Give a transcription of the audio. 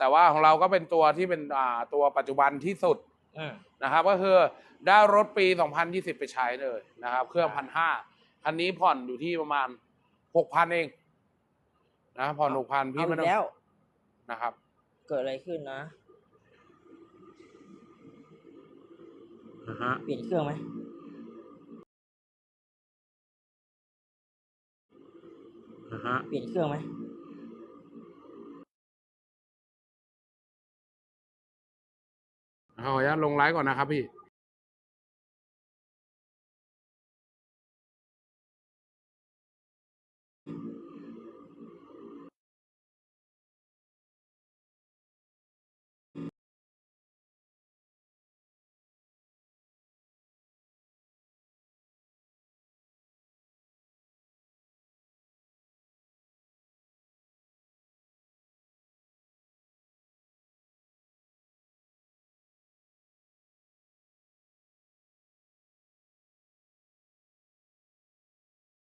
แต่ว่าของเราก็เป็นตัวที่เป็นอ่าตัวปัจจุบันที่สุดอืม นะครับ ก็คือได้รถปี 2020 ไปใช้เลยนะครับ เครื่องครัพับนห้าคันนี้ผ่อนอยู่ที่ประมาณ 6,000 เองนะผ่อน6,000พี่เอาไม่อีต้อกงแล้วนะครับ เกิดอะไรขึ้นนะนะฮะเปลี่ยนเครื่องไหมนะฮะเปลี่ยนเครื่องไหม ขออนุญาตลงไลฟ์ก่อนนะครับพี่